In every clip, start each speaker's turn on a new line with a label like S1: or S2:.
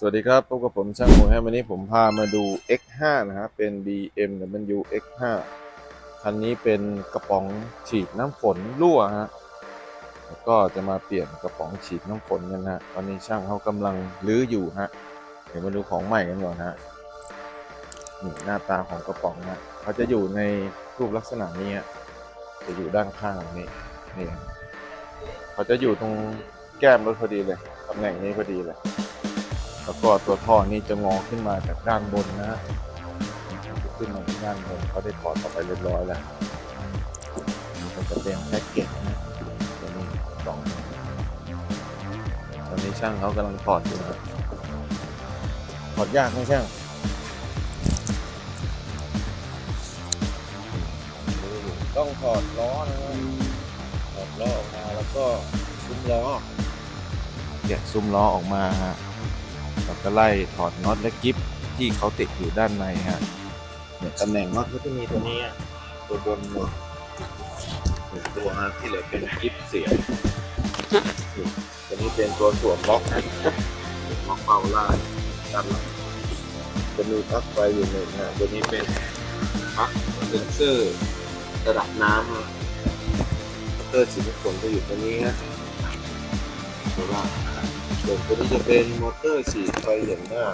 S1: สวัสดีครับพบกับผมช่างหมูแฮมวันนี้ผมพามาดู X5 นะฮะเป็น BMW X5 คันนี้เป็นกระป๋องฉีดน้ำฝนรั่วฮะแล้วก็จะมาเปลี่ยนกระป๋องฉีดน้ำฝนกันฮะตอนนี้ช่างเขากำลังรื้ออยู่ฮะเดี๋ยวมาดูของใหม่กันก่อนฮะนี่หน้าตาของกระป๋องฮะเขาจะอยู่ในรูปลักษณะนี้ฮะจะอยู่ด้านข้างนี่นี่เขาจะอยู่ตรงแก้มรถพอดีเลยตำแหน่งนี้พอดีเลย แล้วก็ตัวท่อนี้จะงอขึ้นมาจากด้านบนนะฮะขึ้นมาที่ด้านบนเขาได้ถอดออกไปเรียบร้อยแล้วมันจะเป็นแพ็กเกจนะตัวนี้สองตอนนี้ช่างเขากำลังถอดอยู่นะถอดยากไหมช่างต้องถอดล้อนะถอดล้อออกมาแล้วก็ซุ้มล้อแกะซุ้มล้อออกมาฮะ เราก็ไล่ถอดน็อตและกิฟที่เขาติดอยู่ด้านในฮะเนี่ยตำแหน่งน็อตก็จะมีตัวนี้อะตัวบนหมดหนึ่งตัวฮะที่เหลือเป็นกิฟเสียบนี่ตัวนี้เป็นตัวสวมล็อกนะล็อกเป่าล่างด้านหลังจะมีปลั๊กไฟอยู่หนึ่งฮะตัวนี้เป็นปลั๊กเซนเซอร์ระดับน้ำฮะมอเตอร์สีน้ำฝนจะอยู่ตัวนี้ฮะตัวล่าง ส่วนตัวนี้จะเป็นมอเตอร์ฉีดไฟอย่างหน้า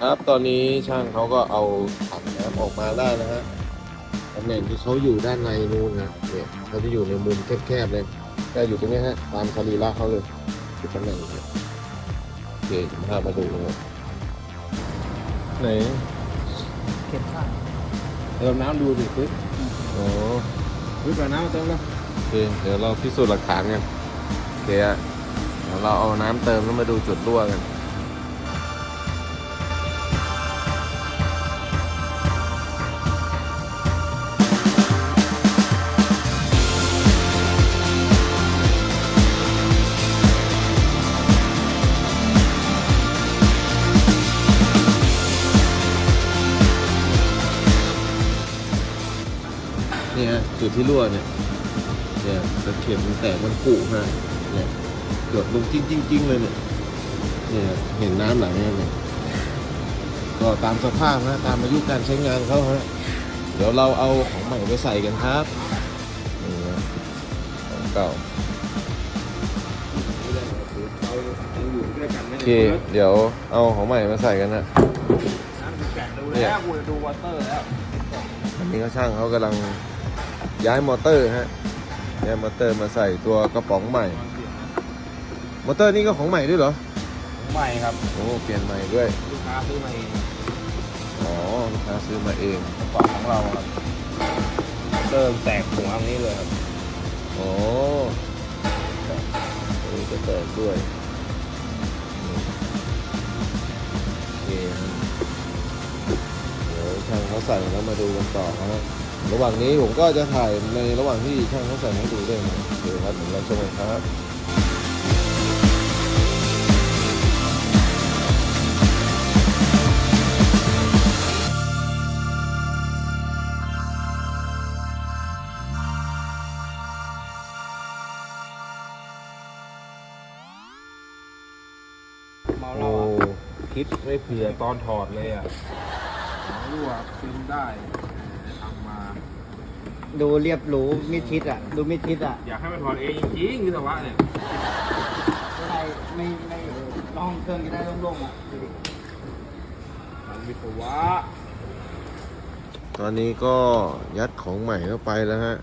S1: ครับตอนนี้ช่างเขาก็เอาถังน้ำออกมาได้นะฮะตำแหน่งที่เขาอยู่ด้านในนู้นนะเนี่ยเขาจะอยู่ในมุมแคบๆเลยก็อยู่ตรงนี้ฮะตามสรีระเขาเลยคือตำแหน่งเนี่ยโอเคผมพามาดูนะไหน
S2: เก็บข้างเติมน้ำดูสิปึ๊บ
S1: โอ้
S2: ปึ๊บเอาน้ำมาเติมแล้ว
S1: โอเคเดี๋ยวเราพิสูจน์หลักฐานกันโอเคอะเดี๋ยวเราเอาน้ำเติมแล้วมาดูจุดรั่วกันนี่ฮะจุดที่รั่วเนี่ย เนี่ยตะเข็บมันแตกมันปุฮะเนี่ยเกือบลงจริงจริงๆเลยเนี่ยเนี่ยเห็นน้ำไหลเนี่ยเนี่ยก็ตามสภาพนะตามอายุการใช้งานเขาฮะเดี๋ยวเราเอาของใหม่ไปใส่กันครับนี่นะของเก่า
S2: เรายังอยู่ด้วยกันไม่
S1: โอ
S2: ได้
S1: เคเดี๋ยวเอาของใหม่มาใส่กันนะ
S2: น้ำถึงแกะดู
S1: เนี่
S2: แล้
S1: ย
S2: วกูจะดูวอเตอร์แล้ว
S1: อันนี้ก็ช่างเขากำลัง ย้ายมอเตอร์ฮะย้ายมอเตอร์มาใส่ตัวกระป๋องใหม่ มอเตอร์นี่ก็ของใหม่ด้วยเหรอ
S2: ใหม่ครับ
S1: โอ้เปลี่ยนใหม่ด้วย
S2: ลูกค้าซื้อมาเอง
S1: อ๋อลูกค้าซื้อมาเอง
S2: กระป๋องของเราครับเติมแตกหัวอันนี้เลยครับ
S1: อ๋ออันนี้ก็แตกด้วยโอเคเดี๋ยวช่างเขาใส่แล้วมาดูกันต่อนะ ระหว่างนี้ผมก็จะถ่ายในระหว่างที่ช่างเขาใส่ให้ดูด้วยนะเคครับเดี๋ยวเราชมกันครับ
S2: เมา
S1: โอ้
S2: เราอะคิดไม่เผื่อตอนถอดเลยอะรั่วซึมได้
S3: ดูเรียบหรูมิดชิดอะ ดูมิดชิดอะ
S2: อยากให้มันถอดเองจริงๆวิศวะเนี่ย
S3: ไม่ไม่ไม่ลองเครื่องจะได้โล่งๆอะดูดิ
S2: มันวิศวะ
S1: ตอนนี้ก็ยัดของใหม่เข้าไปแล้วฮะ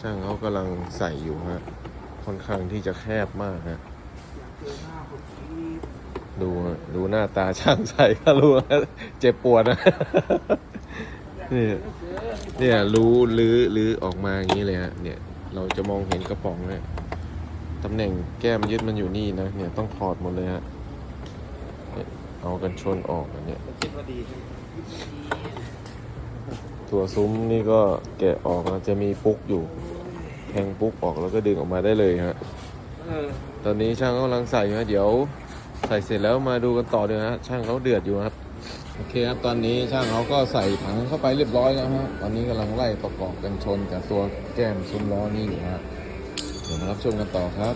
S1: ช่างเขากำลังใส่อยู่ฮะ ค่อนข้างที่จะแคบมากฮะ ดูฮะดูหน้าตาช่างใส่ก็รู้ฮะเจ็บปวดนะ นี่ เนี่ยรู้ลื้อลื้อออกมาอย่างนี้เลยฮะเนี่ย เราจะมองเห็นกระป๋องฮะตำแหน่งแก้มยึดมันอยู่นี่นะเนี่ยต้องถอดหมดเลยฮะเนี่ยเอากันชนออกอันเนี่ย
S3: คิดว่าดี
S1: ตัวซุ้มนี่ก็แกะออกแล้วจะมีปุ๊กอยู่แทงปุ๊กออกแล้วก็ดึงออกมาได้เลยฮะตอนนี้ช่างกำลังใส่อยู่ฮะเดี๋ยว ใส่เสร็จแล้วมาดูกันต่อเลยฮะช่างเขาเดือดอยู่ครับ อเคครับ ตอนนี้ช่างเขาก็ใส่ถังเข้าไปเรียบร้อยแล้วฮะ ตอนนี้กำลังไล่ประกอบกันชนกับตัวแก้มซุ้มล้อนี่อยู่ฮะ เดี๋ยวมารับชมกันต่อครับ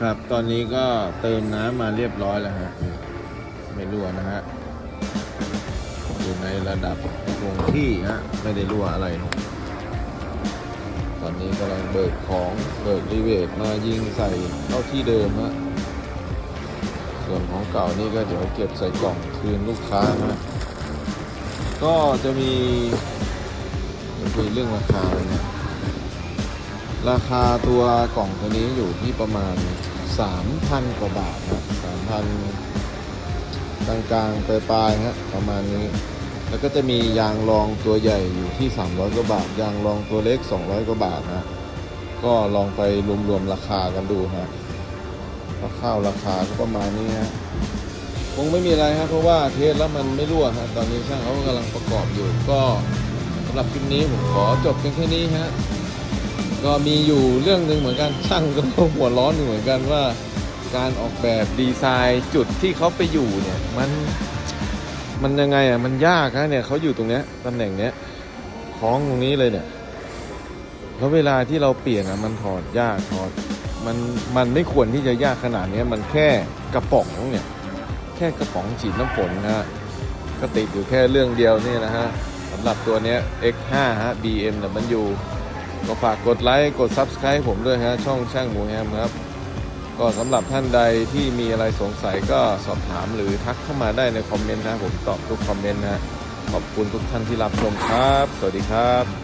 S1: ครับ ตอนนี้ก็เติมน้ำมาเรียบร้อยแล้วฮะ ไม่รั่วนะฮะ อยู่ในระดับคงที่ฮะ ไม่ได้รั่วอะไร ตอนนี้กำลังเบิกของเบิกรีเวทมายิงใส่เข้าที่เดิมฮะส่วนของเก่านี่ก็เดี๋ยวเก็บใส่กล่องคืนลูกค้าฮะก็จะมีคุยเรื่องราคาเลยนะราคาตัวกล่องตัวนี้อยู่ที่ประมาณ 3,000 กว่าบาทนะ3,000กลางๆปลายๆฮะประมาณนี้ แล้วก็จะมียางรองตัวใหญ่อยู่ที่ 300 กว่าบาท ยางรองตัวเล็ก 200 กว่าบาทนะ ก็ลองไปรวมๆราคากันดูฮะคร่าวๆราคาก็ประมาณนี้ฮะคงไม่มีอะไรครับเพราะว่าเทสแล้วมันไม่รั่วฮะตอนนี้ช่างเขากำลังประกอบอยู่ ก็สำหรับคลิปนี้ผมขอจบเพียงแค่นี้ฮะก็มีอยู่เรื่องหนึ่งเหมือนกันช่างก็หัวร้อนอยู่เหมือนกันว่า การออกแบบดีไซน์จุดที่เขาไปอยู่เนี่ยมัน มันยังไงอะมันยากนะเนี่ยเขาอยู่ตรงเนี้ยตำแหน่งเนี้ยคล้องตรงนี้เลยเนี่ยแล้วเวลาที่เราเปลี่ยนอะมันถอดยากถอดมันมันไม่ควรที่จะยากขนาดเนี้ยมันแค่กระป๋องเนี่ยแค่กระป๋องฉีดน้ำฝนนะฮะก็ติดอยู่แค่เรื่องเดียวนี่นะฮะสำหรับตัวเนี้ย X5 ฮะ BMW ก็ฝากกดไลค์ กด Subscribe ผมด้วยฮะ ช่องช่างหมูแฮมครับ ก็สำหรับท่านใดที่มีอะไรสงสัยก็สอบถามหรือทักเข้ามาได้ในคอมเมนต์นะผมตอบทุกคอมเมนต์นะขอบคุณทุกท่านที่รับชมครับ สวัสดีครับ